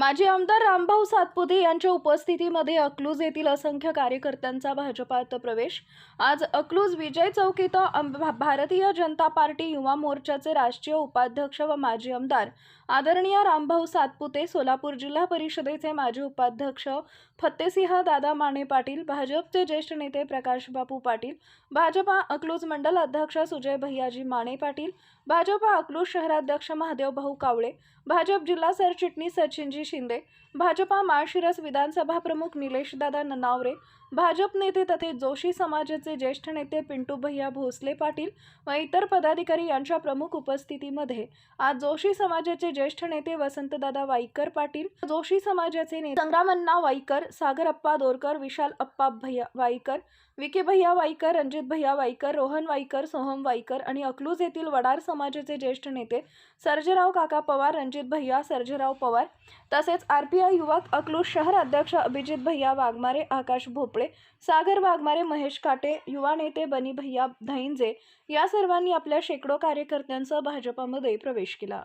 माजी आमदार रामभाऊ सातपुते यांच्या उपस्थितीमध्ये अकलूज येथील असंख्य कार्यकर्त्यांचा भाजपात प्रवेश. आज अकलूज विजय चौक इथं भारतीय जनता पार्टी युवा मोर्चाचे राष्ट्रीय उपाध्यक्ष व माजी आमदार आदरणीय रामभाऊ सातपुते सोलापूर जिल्हा परिषदेचे माजी उपाध्यक्ष फत्तेसिंह दादा माने पाटील भाजपचे ज्येष्ठ नेते प्रकाशबापू पाटील भाजपा अकलूज मंडल अध्यक्ष सुजय भैयाजी माने पाटील भाजपा अकलूज शहराध्यक्ष महादेव भाऊ कावळे भाजप जिल्हा सरचिटणीस सचिनजी शिंदे भाजपा माळशिरस विधानसभा प्रमुख निलेशदादा ननावरे भाजप नेते तथे जोशी समाजाचे ज्येष्ठ नेते पिंटू भैया भोसले पाटील व इतर पदाधिकारी यांच्या प्रमुख उपस्थितीमध्ये आज जोशी समाजाचे ज्येष्ठ नेते वसंतदादा वाईकर पाटील जोशी समाजाचे नेते संग्रामण्णा वाईकर सागरअप्पा दोरकर विशाल अप्पा भैया वाईकर विके भैया वाईकर रणजित भैया वाईकर रोहन वाईकर सोहम वाईकर आणि अकलूज येथील वडार समाजाचे ज्येष्ठ नेते सर्जेराव काका पवार रणजित भैया सर्जेराव पवार तसेच आर पी आय युवक अकलूज शहर अध्यक्ष अभिजित भैया वाघमारे आकाश भोपळे सागर वाघमारे महेश काटे युवा नेते बनी भैया धैंजे या सर्वांनी आपल्या शेकडो कार्यकर्त्यांसह भाजपामध्ये प्रवेश केला.